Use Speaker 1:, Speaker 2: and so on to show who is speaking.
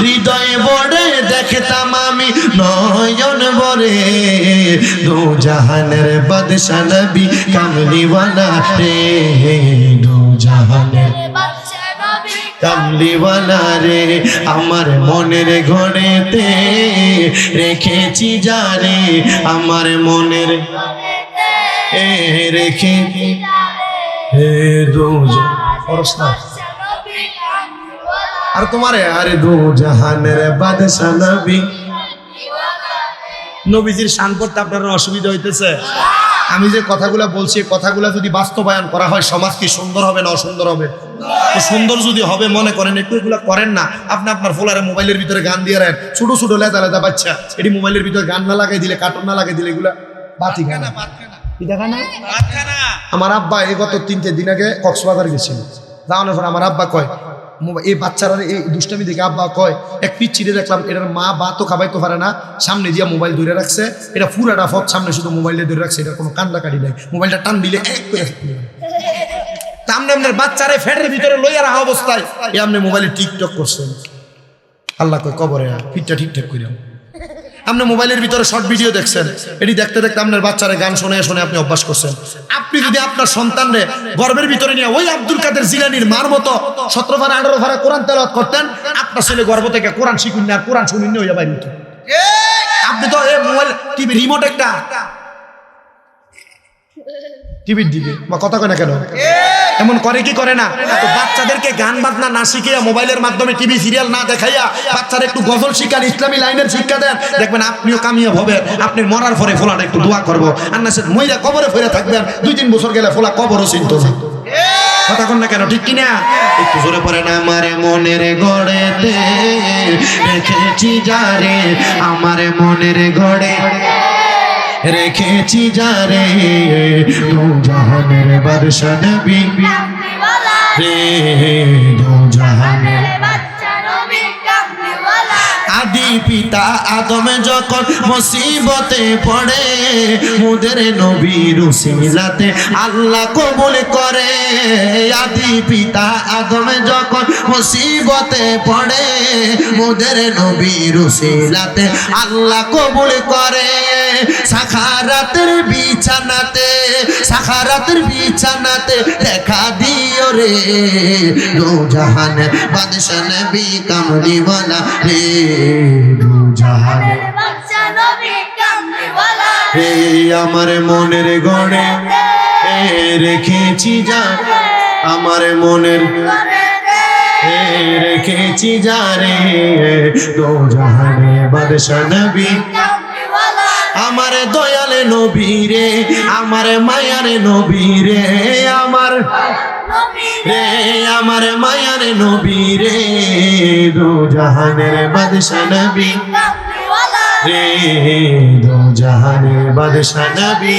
Speaker 1: হৃদয় বড়ে দেখতাম আমি নয়ন বরে দু জাহানের বাদশা নবী কামলিওয়ালা রে, দু জাহানের কামলিওয়ালা রে, আমার মনের ঘরেতে রেখেছি যারে আমার মনের রেখে হে দু। আর তোমারে আরে দু জাহানের বাদশা নবী। নবীজির শান করতে আপনার অসুবিধা হইতেছে? আমি যে কথাগুলো বলছি কথাগুলো যদি বাস্তবায়ন করা হয় সমাজ কি সুন্দর হবে না অসুন্দর হবে? তো সুন্দর যদি হবে মনে করেন একটু এগুলো করেন না। আপনি আপনার ফোলারে মোবাইলের ভিতরে গান দিয়ে রাখেন। ছোট ছোট লেদা লেদা বাচ্চা এটি মোবাইলের ভিতরে গান না লাগাই দিলে কার্টুন না লাগাই দিলে এগুলা বাতি দেখা না। আমার আব্বা এই গত তিনটে দিন আগে কক্সবাজার গেছিল। যাওয়ানোর পর আমার আব্বা কয় এই বাচ্চারা এই দুষ্টামি দেখে আব্বা কয়, এক পিচ্ছিরে দেখলাম, এটার মা বা তো খাবাইতে পারে না, সামনে দিয়া মোবাইল ধরে রাখছে, এটা পুরাটা ফক সামনে শুধু মোবাইলে ধরে রাখছে এটা কোনো কান্না কাটি নাই। মোবাইলটা টান দিলে এক করে আপনার বাচ্চারে ফ্যাটের ভিতরে লইয়া রাখা অবস্থায় এ আপনি মোবাইলে টিকটক করছেন আল্লাহ কয় কবরে ফিটটা ঠিকঠাক করে আপনি মোবাইলের ভিতরে শর্ট ভিডিও দেখছেন। এটি দেখতে দেখতে আপনার বাচ্চারা গান শুনে শুনে আপনি অভ্যাস করছেন। আপনি যদি আপনার সন্তানরে গর্বের ভিতরে নিয়ে ওই আব্দুল কাদের জিলানির মার মতো সতেরো ভাড়া, আঠারো ভাড়া কোরআন তেলাওয়াত করতেন, আপনার ছেলে গর্ব থেকে কোরআন শিখুন না, কোরআন শুনুন না হইয়া বাইরে। আপনি তো মোবাইল টিভি রিমোট একটা। টিভির দিকে। বা কথা কয় না কেন? এমন করে কি করে না? তো বাচ্চাদেরকে গান বাজনা না শিখিয়ে মোবাইলের মাধ্যমে টিভি সিরিয়াল না দেখাইয়া বাচ্চারা একটু গজল শিক্ষার ইসলামী লাইনের শিক্ষা দেন। দেখবেন আপনিও কামিয়াব হবেন। আপনি মরার পরে ফোলাটা একটু দোয়া করব। আর না মহিলা কবরে ফিরে থাকবেন। দুই তিন বছর গেলে ফোলা কবরও চিন্ত কথা কন না কেন, ঠিক কিনা? একটু জোরে পড়ে না আমারে মনের গড়েতে? রেখেছি যারে আমার মনের গড়ে রেখেছি যারে দু জাহানের বাদশা নবী। রে দু জাহানের। আদি পিতা আদম যখন মুসিবতে পড়ে, মুদের নবীর উসিলাতে আল্লাহ কবুল করে। আদি পিতা আদম যখন মুসিবতে পড়ে, মুদের নবীর উসিলাতে আল্লাহ কবুল করে। সাখারাতের বিছানাতে সাখারাতের বিছানাতে দেখা দিও রে। দু জাহানের বাদশা নবী কামলিওয়ালা রে। দু জাহানের হে আমার মনের গড়ে রেখেছি যা। আমার মনের রেখেছি যা রে। দু জাহানের বাদশা নবী আমার দয়ালে নবীরে আমার মায়ারে নবীরে আমার রে, আমার মায়ার নবীরে দু জাহানের বাদশা নবী রে, দু জাহানের বাদশা নবী।